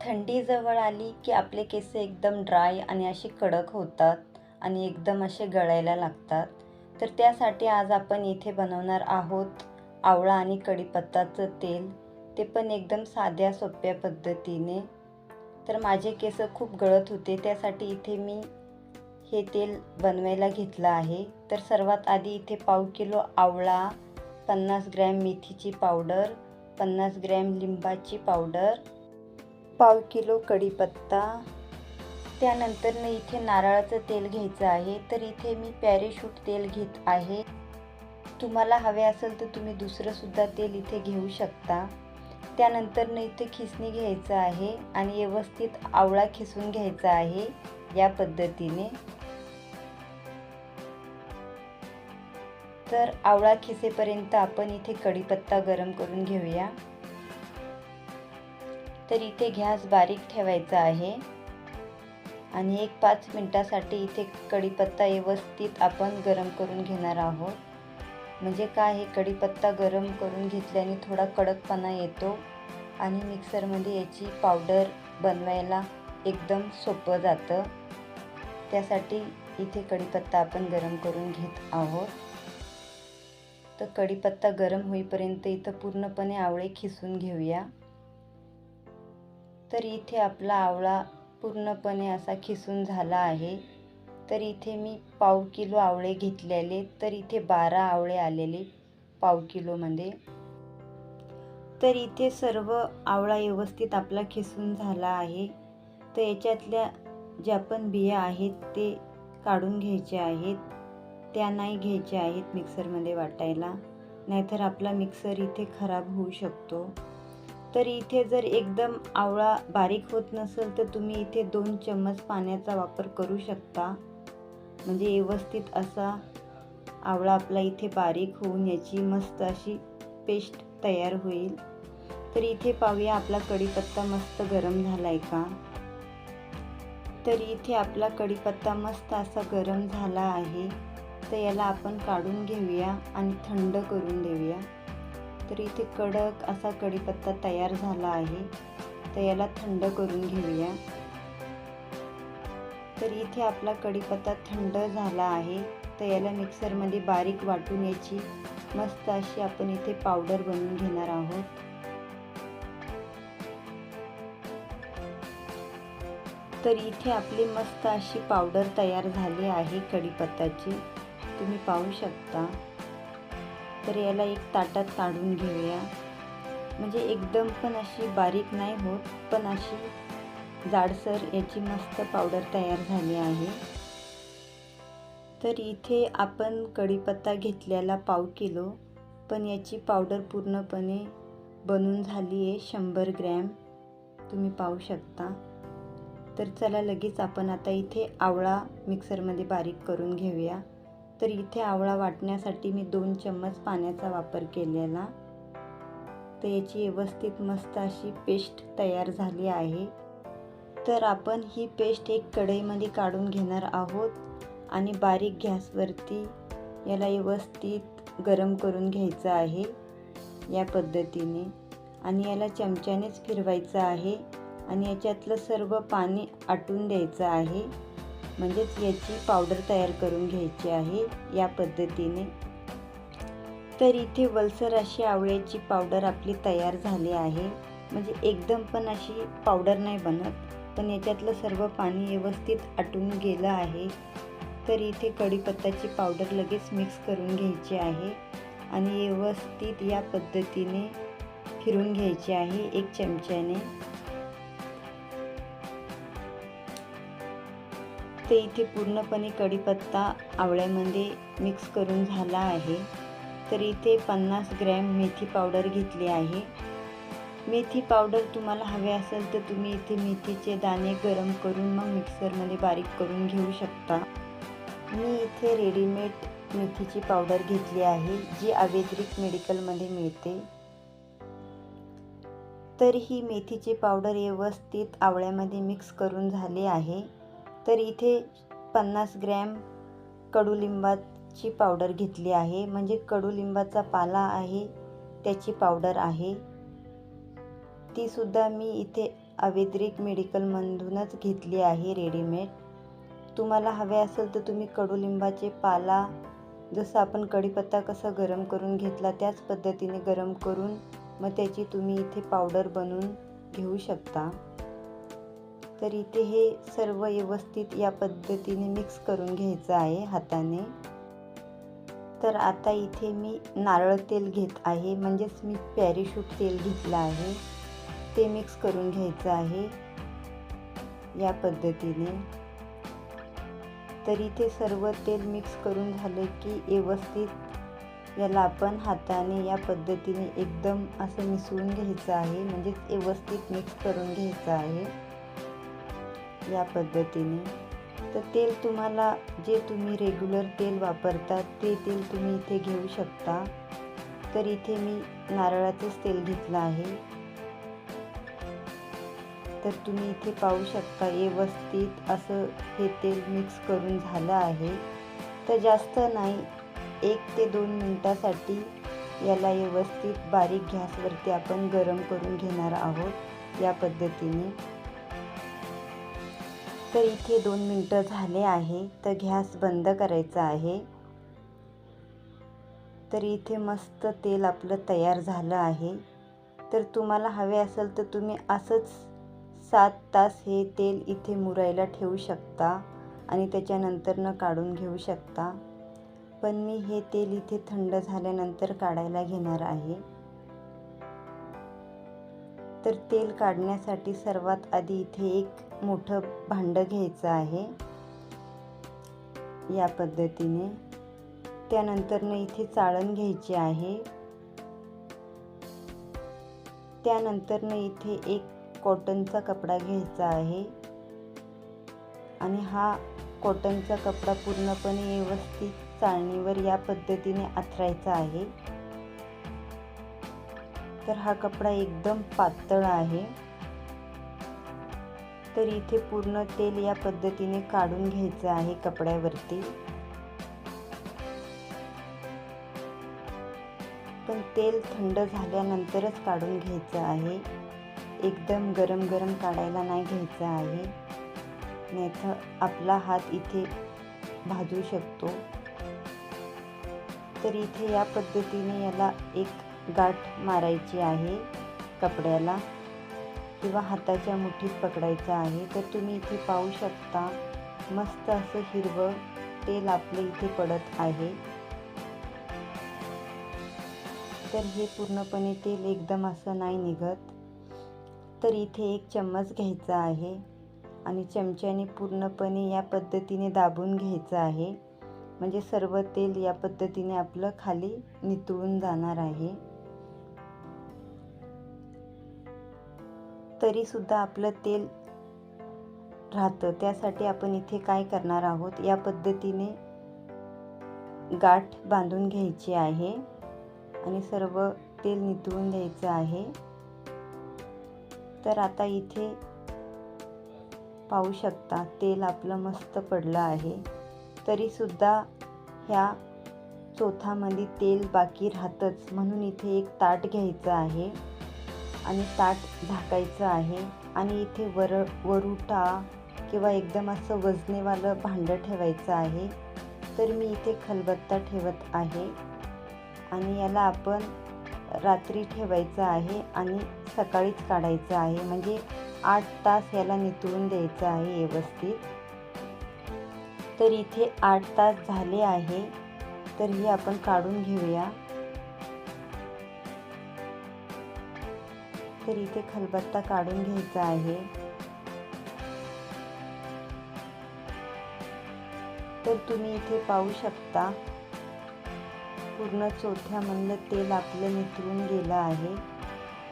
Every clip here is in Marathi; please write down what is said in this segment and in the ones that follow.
थंडी जवळ आली की आपले केस एकदम ड्राय आणि असे कडक होतात आणि एकदम असे गळायला लागतात. तर त्यासाठी आज आपण इथे बनवणार आहोत आवळा आणि कढीपत्ताचं तेल. ते पण एकदम साध्या सोप्या पद्धतीने. तर माझे केस खूप गळत होते त्यासाठी इथे मी हे तेल बनवायला घेतलं आहे. तर सर्वात आधी इथे पाव किलो आवळा पन्नास ग्रॅम मेथीची पावडर पन्नास ग्रॅम लिंबाची पावडर पाव किलो कढीपत्ता. त्यानंतर इथे नारळाचं तेल घ्यायचं आहे. तर इथे मी पॅरेशूट तेल घेत आहे. तुम्हाला हवे असेल तर तुम्ही दुसरंसुद्धा तेल इथे घेऊ शकता. त्यानंतर न इथे खिसणी घ्यायचं आहे आणि व्यवस्थित आवळा खिसून घ्यायचा आहे या पद्धतीने. तर आवळा खिसेपर्यंत आपण इथे कढीपत्ता गरम करून घेऊया. तर इथे गॅस बारीक ठेवायचा आहे. आणि एक पाच मिनटासाठी इथे कढीपत्ता व्यवस्थित आपण गरम करून घेणार आहोत. म्हणजे काय हे कढीपत्ता गरम करून घेतल्याने थोडा कडकपणा येतो आणि मिक्सरमध्ये याची पावडर बनवायला एकदम सोपं जातं. त्यासाठी इथे कढीपत्ता आपण गरम करून घेत आहोत. तर कढीपत्ता गरम होईपर्यंत इथं पूर्णपणे आवळे खिसून घेऊया. तर इथे आपला आवळा पूर्णपणे असा खिसून झाला आहे. तर इथे मी पाव किलो आवळे घेतलेले. तर इथे बारा आवळे आलेले पाव किलोमध्ये तर इथे सर्व आवळा व्यवस्थित आपला खिसून झाला आहे. तर याच्यातल्या ज्या पण बिया आहेत ते काढून घ्यायचे आहेत. त्या नाही घ्यायच्या आहेत मिक्सरमध्ये वाटायला. नाहीतर आपला मिक्सर इथे खराब होऊ शकतो. तर इथे जर एकदम आवळा बारीक होत नसेल तर तुम्ही इथे दोन चम्मच पाण्याचा वापर करू शकता. म्हणजे व्यवस्थित असा आवळा आपला इथे बारीक होऊन याची मस्त अशी पेस्ट तयार होईल. तर इथे पाहूया आपला कढीपत्ता मस्त गरम झाला आहे का? तर इथे आपला कढीपत्ता मस्त असा गरम झाला आहे. तर याला आपण काढून घेऊया आणि थंड करून देऊया. तर इथे कडक असा कढीपत्ता तयार झाला आहे. तर याला थंड करून घेऊया. तर इथे आपला कढीपत्ता थंड झाला आहे. तर याला मिक्सरमध्ये बारीक वाटून याची मस्त अशी आपण इथे पावडर बनवून घेणार आहोत. तर इथे आपली मस्त अशी पावडर तयार झाली आहे कढीपत्ताची. तुम्ही पाहू शकता. तर याला एक ताटात काढून घेऊया. म्हणजे एकदम पण अशी बारीक नाही होत पण अशी जाडसर याची मस्त पावडर तयार झाली आहे. तर इथे आपण कढीपत्ता घेतलेला पाव किलो पण याची पावडर पूर्णपणे बनून झाली आहे शंभर ग्रॅम. तुम्ही पाहू शकता. तर चला लगेच आपण आता इथे आवळा मिक्सरमध्ये बारीक करून घेऊया. तर इथे आवळा वाटण्यासाठी मी दोन चम्मच पाण्याचा वापर केलेला. तर याची व्यवस्थित मस्त अशी पेस्ट तयार झाली आहे. तर आपण ही पेस्ट एक कढईमध्ये काढून घेणार आहोत आणि बारीक गॅसवरती याला व्यवस्थित गरम करून घ्यायचं आहे या पद्धतीने. आणि याला चमच्यानेच फिरवायचं आहे आणि याच्यातलं सर्व पाणी आटून द्यायचं आहे. म्हणजेच याची पावडर तयार करून घ्यायची आहे या पद्धतीने. तर इथे वलसर अशी आवळ्याची पावडर आपली तयार झाली आहे. म्हणजे एकदम पण अशी पावडर नाही बनत पण याच्यातलं सर्व पाणी व्यवस्थित आटून गेलं आहे. तर इथे कढीपत्ताची पावडर लगेच मिक्स करून घ्यायची आहे आणि व्यवस्थित या पद्धतीने फिरून घ्यायची आहे एक चमच्याने. ते इथे पूर्णपणे कढीपत्ता आवळ्यामध्ये मिक्स करून झाला आहे. तर इथे पन्नास ग्रॅम मेथी पावडर घेतली आहे. मेथी पावडर तुम्हाला हवे असेल तर तुम्ही इथे मेथीचे दाणे गरम करून मग मिक्सरमध्ये बारीक करून घेऊ शकता. मी इथे रेडीमेड मेथीची पावडर घेतली आहे जी आवेद्रिक मेडिकलमध्ये मिळते. तर ही मेथीची पावडर व्यवस्थित आवळ्यामध्ये मिक्स करून झाली आहे. तर इथे पन्नास ग्रॅम कडुलिंबाची पावडर घेतली आहे. म्हणजे कडुलिंबाचा पाला आहे त्याची पावडर आहे. तीसुद्धा मी इथे आवेद्रिक मेडिकलमधूनच घेतली आहे रेडीमेड. तुम्हाला हवे असेल तर तुम्ही कडुलिंबाचे पाला जसं आपण कढीपत्ता कसा गरम करून घेतला त्याच पद्धतीने गरम करून मग त्याची तुम्ही इथे पावडर बनवून घेऊ शकता. तर इथे हे सर्व व्यवस्थित या पद्धतीने मिक्स करून घ्यायचं आहे हाताने. तर आता इथे मी नारळ तेल घेत आहे म्हणजेच मी पॅरिशूट तेल घेतलं आहे. ते मिक्स करून घ्यायचं आहे या पद्धतीने. तर इथे सर्व तेल मिक्स करून झालं की व्यवस्थित याला आपण हाताने या पद्धतीने एकदम असं मिसळून घ्यायचं आहे म्हणजेच व्यवस्थित मिक्स करून घ्यायचं आहे. या पद्धतीने. तर तेल तुम्हाला जे तुम्ही रेग्युलर तेल वापरता ते तेल तुम्ही इथे घेऊ शकता. तर इथे मी नारळाचंच तेल घेतलं आहे. तर तुम्ही इथे पाहू शकता व्यवस्थित असं हे तेल मिक्स करून झालं आहे. तर जास्त नाही एक ते दोन मिनटासाठी याला व्यवस्थित बारीक गॅसवरती आपण गरम करून घेणार आहोत या पद्धतीने. तर इथे दोन मिनटं झाले आहे तर गॅस बंद करायचा आहे. तर इथे मस्त तेल आपलं तयार झालं आहे. तर तुम्हाला हवे असेल तर तुम्ही असंच सात तास हे तेल इथे मुरायला ठेवू शकता आणि त्याच्यानंतरनं काढून घेऊ शकता. पण मी हे तेल इथे थंड झाल्यानंतर काढायला घेणार आहे. तर तेल काढण्यासाठी सर्वात आधी इथे एक मोठं भांडं घ्यायचं आहे. या पद्धतीने. त्यानंतरनं इथे चाळण घ्यायची आहे. त्यानंतरनं इथे एक कॉटनचा कपडा घ्यायचा आहे. आणि हा कॉटनचा कपडा पूर्णपणे व्यवस्थित चाळणीवर या पद्धतीने आथरायचा आहे. तर हा कपडा एकदम पातळ आहे. तर इथे पूर्ण तेल या पद्धतीने काढून घ्यायचं आहे कपड्यावरती. पण तेल थंड झाल्यानंतरच काढून घ्यायचं आहे. एकदम गरम गरम काढायला नाही घ्यायचं आहे. नाहीतर आपला हात इथे भाजू शकतो. तर इथे या पद्धतीने याला एक गाठ मारायची आहे कपड्याला किंवा हाताच्या मुठीत पकडायचं आहे तर तुम्ही इथे पाहू शकता मस्त असं हिरवं तेल आपलं इथे पडत आहे. तर हे पूर्णपणे तेल एकदम असं नाही निघत. तर इथे एक चम्मच घ्यायचा आहे आणि चमच्याने पूर्णपणे या पद्धतीने दाबून घ्यायचं आहे. म्हणजे सर्व तेल या पद्धतीने आपलं खाली नितळून जाणार आहे. तरीसुद्धा आपलं तेल राहतं. त्यासाठी आपण इथे काय करणार आहोत? या पद्धतीने गाठ बांधून घ्यायची आहे आणि सर्व तेल नितळून द्यायचं आहे. तर आता इथे पाहू शकता तेल आपलं मस्त पडलं आहे. तरीसुद्धा ह्या चोथामध्ये तेल बाकी राहतंच. म्हणून इथे एक ताट घ्यायचं आहे. आणि ताट झाकायचं आहे. आणि इथे वर वरुटा किंवा एकदम असं वजनेवालं भांडं ठेवायचं आहे. तर मी इथे खलबत्ता ठेवत आहे. आणि याला आपण रात्री ठेवायचं आहे आणि सकाळीच काढायचं आहे. म्हणजे आठ तास याला नितळून द्यायचं आहे व्यवस्थित. तर इथे आठ तास झाले आहे. तर हे आपण काढून घेऊया. तर इथे खलबत्ता काढून घ्यायचा आहे. तर तुम्ही इथे पाहू शकता पूर्ण चोथ्यामधलं तेल आपलं नितळून गेलं आहे.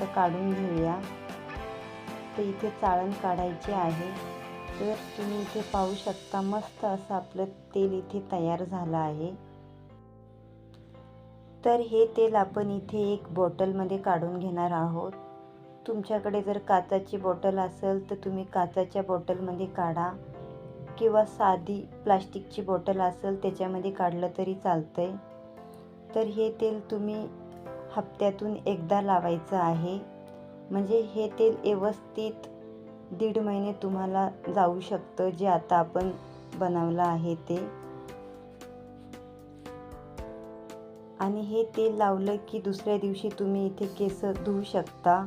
तर काढून घेऊया. तर इथे चाळण काढायची आहे. तर तुम्ही इथे पाहू शकता मस्त असं आपलं तेल इथे तयार झालं आहे. तर हे तेल आपण इथे एक बॉटलमध्ये काढून घेणार आहोत. तुमच्याकडे जर काचाची बॉटल असेल तर तुम्ही काचाच्या बॉटलमध्ये काढा. किंवा साधी प्लास्टिकची बॉटल असेल त्याच्यामध्ये काढलं तरी चालतं आहे तर हे तेल तुम्ही हप्त्यातून एकदा लावायचं आहे. म्हणजे हे तेल व्यवस्थित दीड महिने तुम्हाला जाऊ शकतं जे आता आपण बनवलं आहे ते. आणि हे तेल लावलं की दुसऱ्या दिवशी तुम्ही इथे केस धुवू शकता.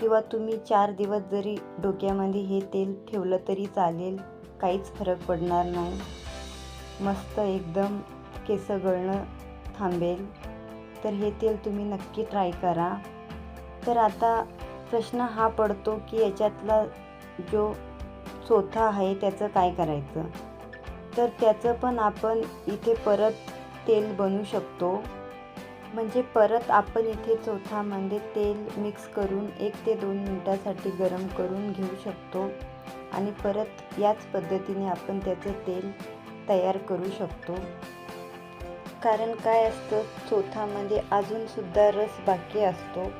किंवा तुम्ही चार दिवस जरी डोक्यामध्ये हे तेल ठेवलं तरी चालेल काहीच फरक पडणार नाही. मस्त एकदम केस गळणं थांबेल. तर हे तेल तुम्ही नक्की ट्राय करा. तर आता प्रश्न हा पडतो की याच्यातला जो चोथा आहे त्याचं काय करायचं? तर त्याचं पण आपण इथे परत तेल बनवू शकतो. म्हणजे परत आपण इथे चोथामध्ये तेल मिक्स करून एक ते दोन मिनटासाठी गरम करून घेऊ शकतो. आणि परत याच पद्धतीने आपण त्याचं तेल तयार करू शकतो. कारण काय असतं चोथामध्ये अजूनसुद्धा रस बाकी असतो.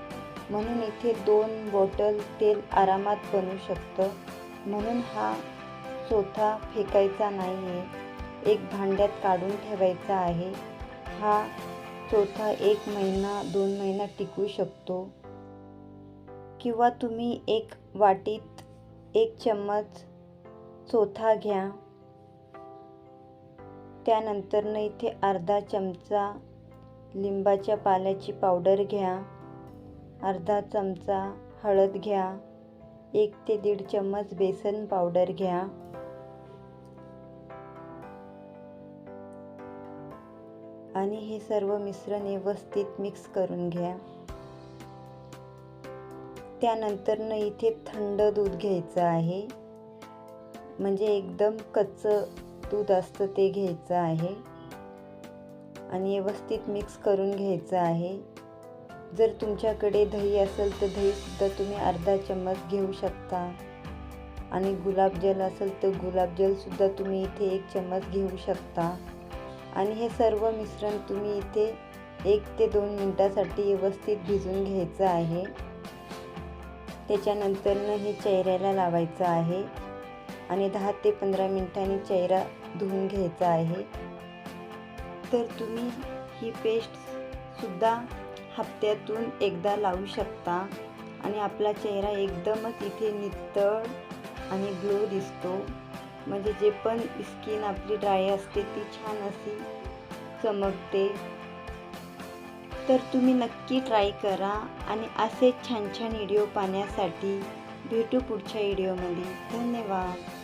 म्हणून इथे दोन बॉटल तेल आरामात बनू शकतं. म्हणून हा चोथा फेकायचा नाही आहे एक भांड्यात काढून ठेवायचा आहे. हा चौथा एक महिना दोन महिना टिकू शकतो. किंवा तुम्ही एक वाटीत एक चम्मच चोथा घ्या. त्यानंतरनं इथे अर्धा चमचा लिंबाच्या पाल्याची पावडर घ्या. अर्धा चमचा हळद घ्या. एक ते दीड चम्मच बेसन पावडर घ्या. आणि हे सर्व मिश्रण व्यवस्थित मिक्स करून घ्या. त्यानंतरनं इथे थंड दूध घ्यायचं आहे. म्हणजे एकदम कच्चं दूध असतं ते घ्यायचं आहे. आणि व्यवस्थित मिक्स करून घ्यायचं आहे. जर तुमच्याकडे दही असेल तर दहीसुद्धा तुम्ही अर्धा चम्मच घेऊ शकता. आणि गुलाबजल असेल तर गुलाबजलसुद्धा तुम्ही इथे एक चम्मच घेऊ शकता. आणि हे सर्व मिश्रण तुम्ही इथे एक ते दोन मिनटासाठी व्यवस्थित भिजून घ्यायचं आहे. त्याच्यानंतरनं हे चेहऱ्याला लावायचं आहे आणि दहा ते पंधरा मिनटांनी चेहरा धुवून घ्यायचा आहे. तर तुम्ही ही पेस्टसुद्धा हप्त्यातून एकदा लावू शकता आणि आपला चेहरा एकदमच इथे नितळ आणि ग्लो दिसतो. म्हणजे जे पण स्किन आपली ड्राय असते ती छान अशी चमकते. तर तुम्ही नक्की ट्राय करा आणि असे छान छान व्हिडिओ पाहण्यासाठी भेटू पुढच्या व्हिडिओमध्ये धन्यवाद.